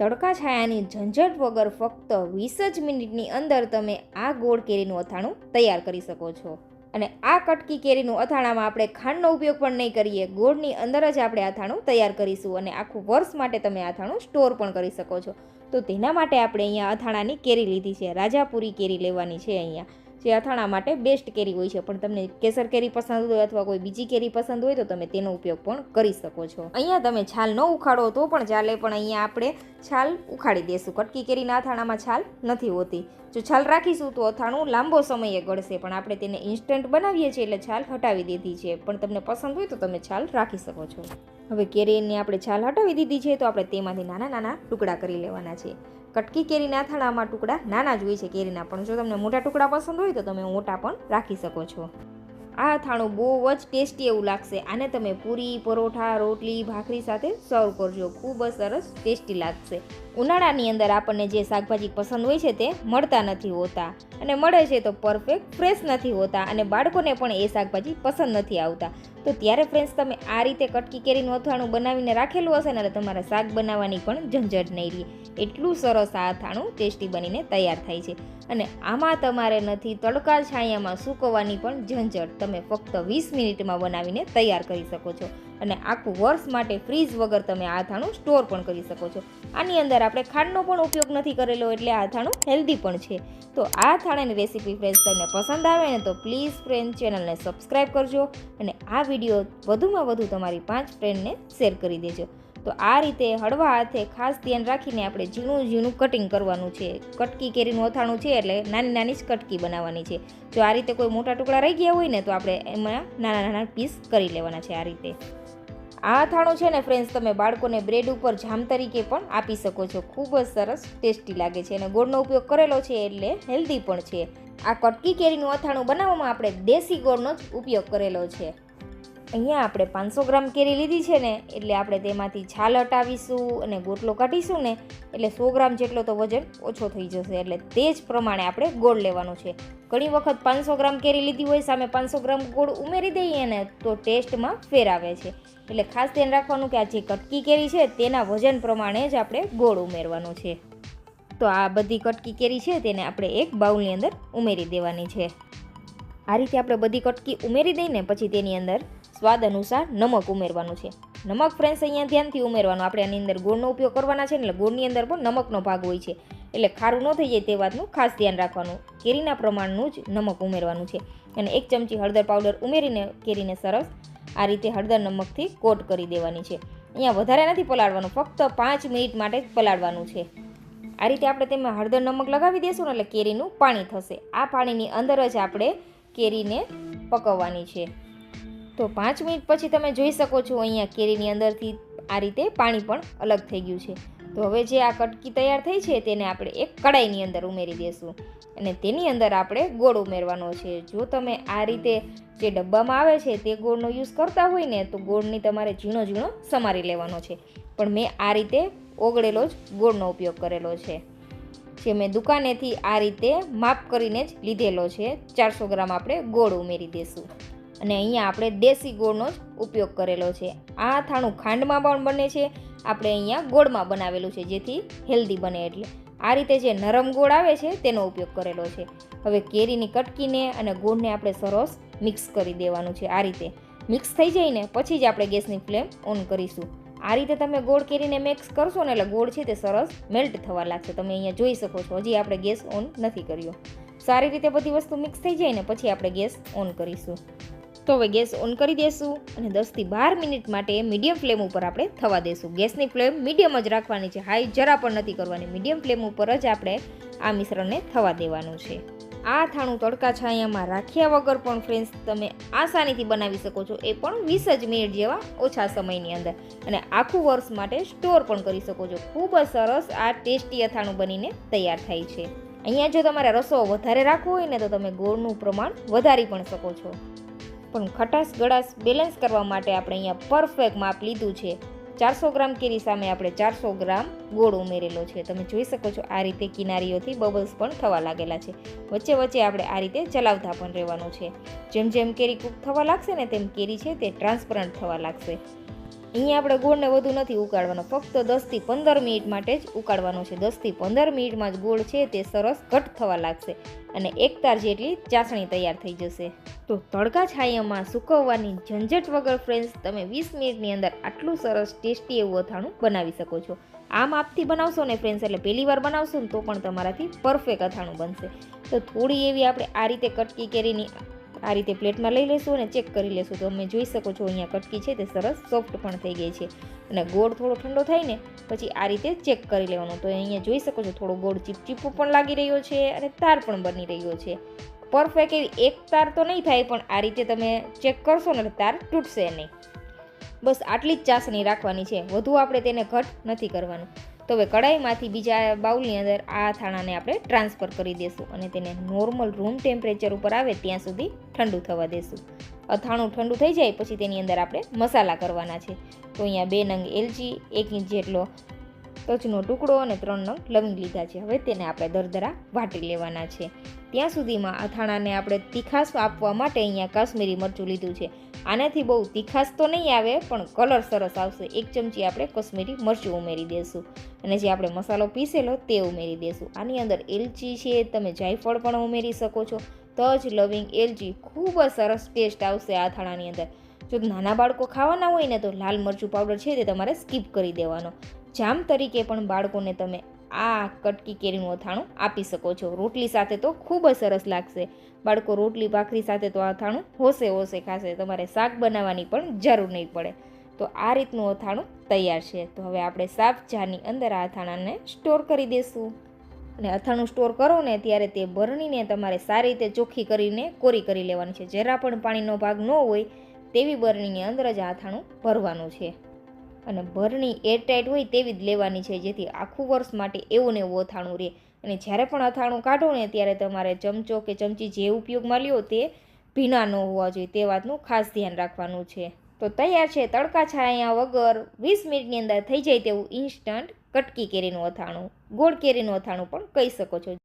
તડકા છાયાની ઝંઝટ વગર ફક્ત વીસ જ મિનિટની અંદર તમે આ ગોળ કેરીનું અથાણું તૈયાર કરી શકો છો. અને આ કટકી કેરીનું અથાણામાં આપણે ખાંડનો ઉપયોગ પણ નહીં કરીએ, ગોળની અંદર જ આપણે અથાણું તૈયાર કરીશું અને આખું વર્ષ માટે તમે અથાણું સ્ટોર પણ કરી શકો છો. તો તેના માટે આપણે અહીંયા અથાણાની કેરી લીધી છે, રાજાપુરી કેરી લેવાની છે અહીંયા. જે અથાણા માટે બેસ્ટ કેરી હોય છે. પણ તમને કેસર કેરી પસંદ હોય અથવા કોઈ બીજી કેરી પસંદ હોય તો તમે તેનો ઉપયોગ પણ કરી શકો છો. અહીંયા તમે છાલ ન ઉખાડો તો પણ ચાલે, પણ અહીંયા આપણે છાલ ઉખાડી દેશું. કટકી કેરીના અથાણામાં છાલ નથી હોતી. જો છાલ રાખીશું તો અથાણું લાંબો સમયે ગળશે, પણ આપણે તેને ઇન્સ્ટન્ટ બનાવીએ છીએ એટલે છાલ હટાવી દીધી છે. પણ તમને પસંદ હોય તો તમે છાલ રાખી શકો છો. હવે કેરીની આપણે છાલ હટાવી દીધી છે તો આપણે તેમાંથી નાના નાના ટુકડા કરી લેવાના છે. કટકી કેરીના અથાણામાં ટુકડા નાના જ હોય છે કેરીના, પણ જો તમને મોટા ટુકડા પસંદ હોય તો તમે મોટા પણ રાખી શકો છો. આ અથાણું બહુ જ ટેસ્ટી એવું લાગશે. આને તમે પૂરી, પરોઠા, રોટલી, ભાખરી સાથે સર્વ કરજો. ખૂબ જ સરસ ટેસ્ટી લાગશે. ઉનાળાની અંદર આપણને જે શાકભાજી પસંદ હોય છે તે મળતા નથી હોતા. અને મળે છે તો પરફેક્ટ ફ્રેશ નથી હોતા અને બાળકોને પણ એ શાકભાજી પસંદ નથી આવતા. તો ત્યારે ફ્રેન્ડ્સ તમે આ રીતે કટકી કેરીનું અથાણું બનાવીને રાખેલું હશે ને તમારે શાક બનાવવાની પણ ઝંઝટ નહીં રહે. એટલું સરસ આ અથાણું ટેસ્ટી બનીને તૈયાર થાય છે. અને આમાં તમારે નથી તડકા છાયામાં સૂકવવાની પણ ઝંઝટ. તમે ફક્ત વીસ મિનિટમાં બનાવીને તૈયાર કરી શકો છો. અને આખું વર્ષ માટે ફ્રીઝ વગર તમે આ અથાણું સ્ટોર પણ કરી શકો છો. આની અંદર આપણે ખાંડનો પણ ઉપયોગ નથી કરેલો એટલે આ અથાણું હેલ્ધી પણ છે. તો આ અથાણાની રેસીપી ફ્રેન્ડ્સ તમને પસંદ આવે ને તો પ્લીઝ ફ્રેન્ડ ચેનલને સબસ્ક્રાઈબ કરજો. અને આ વીડિયો વધુમાં વધુ તમારી પાંચ ફ્રેન્ડને શેર કરી દેજો. તો આ રીતે હળવા હાથે ખાસ ધ્યાન રાખીને આપણે ઝીણું ઝીણું કટિંગ કરવાનું છે. કટકી કેરીનું અથાણું છે એટલે નાની નાની જ કટકી બનાવવાની છે. જો આ રીતે કોઈ મોટા ટુકડા રહી ગયા હોય ને તો આપણે એમાં નાના નાના પીસ કરી લેવાના છે આ રીતે. આ અથાણું છે ને ફ્રેન્ડ્સ તમે બાળકોને બ્રેડ ઉપર જામ તરીકે પણ આપી શકો છો. ખૂબ જ સરસ ટેસ્ટી લાગે છે અને ગોળનો ઉપયોગ કરેલો છે એટલે હેલ્ધી પણ છે. આ કટકી કેરીનું અથાણું બનાવવામાં આપણે દેશી ગોળનો જ ઉપયોગ કરેલો છે. અહીંયા આપણે પાંચસો ગ્રામ કેરી લીધી છે ને, એટલે આપણે તેમાંથી છાલ હટાવીશું અને ગોટલો કાઢીશું ને, એટલે સો ગ્રામ જેટલો તો વજન ઓછો થઈ જશે. એટલે તે જ પ્રમાણે આપણે ગોળ લેવાનું છે. ઘણી વખત પાંચસો ગ્રામ કેરી લીધી હોય, સામે પાંચસો ગ્રામ ગોળ ઉમેરી દઈએ ને, તો ટેસ્ટમાં ફેર આવે છે. એટલે ખાસ ધ્યાન રાખવાનું કે આ જે કટકી કેરી છે, તેના વજન પ્રમાણે જ આપણે ગોળ ઉમેરવાનો છે. તો આ બધી કટકી કેરી છે, તેને આપણે એક બાઉલની અંદર ઉમેરી દેવાની છે. આ રીતે આપણે બધી કટકી ઉમેરી દઈને પછી તેની અંદર સ્વાદ અનુસાર નમક ઉમેરવાનું છે. નમક ફ્રેન્ડ્સ અહીંયા ધ્યાનથી ઉમેરવાનું. આપણે આની અંદર ગોળનો ઉપયોગ કરવાના છે એટલે ગોળની અંદર પણ નમકનો ભાગ હોય છે. એટલે ખારું ન થઈ જાય તે વાતનું ખાસ ધ્યાન રાખવાનું. કેરીના પ્રમાણનું જ નમક ઉમેરવાનું છે. અને એક ચમચી હળદર પાવડર ઉમેરીને કેરીને સરસ આ રીતે હળદર નમકથી કોટ કરી દેવાની છે. અહીંયા વધારે નથી પલાળવાનું. ફક્ત પાંચ મિનિટ માટે જ પલાળવાનું છે. આ રીતે આપણે તેમાં હળદર નમક લગાવી દઈશું ને એટલે કેરીનું પાણી થશે. આ પાણીની અંદર જ આપણે કેરીને પકવવાની છે. તો પાંચ મિનિટ પછી તમે જોઈ શકો છો અહીંયા કેરીની અંદરથી આ રીતે પાણી પણ અલગ થઈ ગયું છે. તો હવે જે આ કટકી તૈયાર થઈ છે તેને આપણે એક કડાઈની અંદર ઉમેરી દઈશું અને તેની અંદર આપણે ગોળ ઉમેરવાનો છે. જો તમે આ રીતે જે ડબ્બામાં આવે છે તે ગોળનો યુઝ કરતા હોય ને તો ગોળની તમારે ઝીણો ઝીણો સમારી લેવાનો છે. પણ મેં આ રીતે ઓગળેલો જ ગોળનો ઉપયોગ કરેલો છે. જે મેં દુકાનેથી આ રીતે માપ કરીને જ લીધેલો છે. ચારસો ગ્રામ આપણે ગોળ ઉમેરી દઈશું અને અહીંયા આપણે દેશી ગોળનો જ ઉપયોગ કરેલો છે. આ થાણું ખાંડમાં પણ બને છે. આપણે અહીંયા ગોળમાં બનાવેલું છે, જેથી હેલ્ધી બને એટલે. આ રીતે જે નરમ ગોળ આવે છે, તેનો ઉપયોગ કરેલો છે. હવે કેરીની કટકીને અને ગોળને આપણે સરસ મિક્સ કરી દેવાનું છે, આ રીતે. મિક્સ થઈ જઈને પછી જ આપણે ગેસની ફ્લેમ ઓન કરીશું. આ રીતે તમે ગોળ કેરીને મિક્સ કરશો ને એટલે ગોળ છે તે સરસ મેલ્ટ થવા લાગશે. તમે અહીંયા જોઈ શકો છો, હજી આપણે ગેસ ઓન નથી કર્યો. સારી રીતે બધી વસ્તુ મિક્સ થઈ જાય ને પછી આપણે ગેસ ઓન કરીશું. હવે ગેસ ઓન કરી દઈશું અને દસથી બાર મિનિટ માટે મીડિયમ ફ્લેમ ઉપર આપણે થવા દઈશું ગેસની ફ્લેમ મીડિયમ જ રાખવાની છે. હાઈ જરા પણ નથી કરવાની. મીડિયમ ફ્લેમ ઉપર જ આપણે આ મિશ્રણને થવા દેવાનું છે. આ થાણું તડકા છાયામાં રાખ્યા વગર પણ ફ્રેન્ડ્સ તમે આસાનીથી બનાવી શકો છો. એ પણ વીસ જ મિનિટ જેવા ઓછા સમયની અંદર. અને આખું વર્ષ માટે સ્ટોર પણ કરી શકો છો. ખૂબ જ સરસ આ ટેસ્ટી અથાણું બનીને તૈયાર થાય છે. અહીંયા જો તમારે રસો વધારે રાખવો હોય ને તો તમે ગોળનું પ્રમાણ વધારી પણ શકો છો. પણ ખટાશ ગળાશ બેલેન્સ કરવા માટે આપણે અહીંયા પરફેક્ટ માપ લીધું છે. ચારસો ગ્રામ કેરી સામે આપણે ચારસો ગ્રામ ગોળ ઉમેરેલો છે. તમે જોઈ શકો છો આ રીતે કિનારીઓથી બબલ્સ પણ થવા લાગેલા છે. વચ્ચે વચ્ચે આપણે આ રીતે ચલાવતા પણ રહેવાનું છે. જેમ જેમ કેરી કૂક થવા લાગશે ને તેમ કેરી છે તે ટ્રાન્સપરન્ટ થવા લાગશે. અહીંયા આપણે ગોળને વધુ નથી ઉકાળવાનો, ફક્ત દસથી પંદર મિનિટ માટે જ ઉકાળવાનો છે. દસથી પંદર મિનિટમાં જ ગોળ છે તે સરસ ઘટ થવા લાગશે અને એક તાર જેટલી ચાસણી તૈયાર થઈ જશે. તો તડકા છાયામાં સૂકવવાની ઝંઝટ વગર ફ્રેન્ડ્સ તમે વીસ મિનિટની અંદર આટલું સરસ ટેસ્ટી એવું અથાણું બનાવી શકો છો. આ માપથી બનાવશો ને ફ્રેન્ડ્સ એટલે પહેલી વાર બનાવશો ને તો પણ તમારાથી પરફેક્ટ અથાણું બનશે. તો થોડી એવી આપણે આ રીતે કટકી કેરીની આ રીતે પ્લેટમાં લઈ લેશું અને ચેક કરી લેશું. તો તમે જોઈ શકો છો, અહીંયા કટકી છે તે સરસ સોફ્ટ પણ થઈ ગઈ છે. અને ગોળ થોડો ઠંડો થાય ને, પછી આ રીતે ચેક કરી લેવાનું. તો અહીંયા જોઈ શકો છો, થોડો ગોળ ચીપચીપું પણ લાગી રહ્યો છે અને તાર પણ બની રહ્યો છે. પરફેક્ટ એવી એક તાર તો નહીં થાય, પણ આ રીતે તમે ચેક કરશો ને તાર તૂટશે નહીં. બસ આટલી જ ચાસણી રાખવાની છે. વધુ આપણે તેને ઘટ નથી કરવાનું. તો હવે કડાઈમાંથી બીજા બાઉલની અંદર આ અથાણાને આપણે ટ્રાન્સફર કરી દઈશું અને તેને નોર્મલ રૂમ ટેમ્પરેચર ઉપર આવે ત્યાં સુધી ઠંડુ થવા દેશું. અથાણું ઠંડુ થઈ જાય પછી તેની અંદર આપણે મસાલા કરવાના છે. તો અહીંયા બે નંગ એલચી, એક ઇંચ જેટલો ટચનો ટુકડો અને ત્રણ નંગ લવિંગ લીધા છે. હવે તેને આપણે દરદરા વાટી લેવાના છે. ત્યાં સુધીમાં અથાણાને આપણે તીખાશ આપવા માટે અહીંયા કાશ્મીરી મરચું લીધું છે. આનાથી બહુ તીખાશ તો નહીં આવે, પણ કલર સરસ આવશે. એક ચમચી આપણે કશ્મીરી મરચું ઉમેરી દઈશું અને જે આપણે મસાલો પીસેલો તે ઉમેરી દઈશું આની અંદર એલચી છે, તમે જાયફળ પણ ઉમેરી શકો છો. તજ, લવિંગ, એલચી, ખૂબ જ સરસ ટેસ્ટ આવશે આ થાળાની અંદર. જો નાના બાળકો ખાવાના હોય ને તો લાલ મરચું પાવડર છે તે તમારે સ્કીપ કરી દેવાનો. જામ તરીકે પણ બાળકોને તમે આ કટકી કેરીનું અથાણું આપી શકો છો. રોટલી સાથે તો ખૂબ જ સરસ લાગશે. બાળકો, રોટલી, ભાખરી સાથે તો અથાણું હોશે હોશે, ખાશે. તમારે શાક બનાવવાની પણ જરૂર નહીં પડે. તો આ રીતનું અથાણું તૈયાર છે. તો હવે આપણે સાફ જારની અંદર આ અથાણાને સ્ટોર કરી દઈશું અને અથાણું સ્ટોર કરો ને ત્યારે તે બરણીને તમારે સારી રીતે ચોખ્ખી કરીને કોરી કરી લેવાની છે. જરા પણ પાણીનો ભાગ ન હોય તેવી બરણીની અંદર જ આ અથાણું ભરવાનું છે. અને ભરણી એરટાઈટ હોય તેવી જ લેવાની છે, જેથી આખું વર્ષ માટે એવું ને એવું અથાણું રહે. અને જ્યારે પણ અથાણું કાઢો ને, ત્યારે તમારે ચમચો કે ચમચી જે ઉપયોગમાં લ્યો તે ભીના ન હોવા જોઈએ. તે વાતનું ખાસ ધ્યાન રાખવાનું છે. તો તૈયાર છે, તડકા છાયા વગર વીસ મિનિટની અંદર થઈ જાય તેવું ઇન્સ્ટન્ટ કટકી કેરીનું અથાણું. ગોળ કેરીનું અથાણું પણ કહી શકો છો.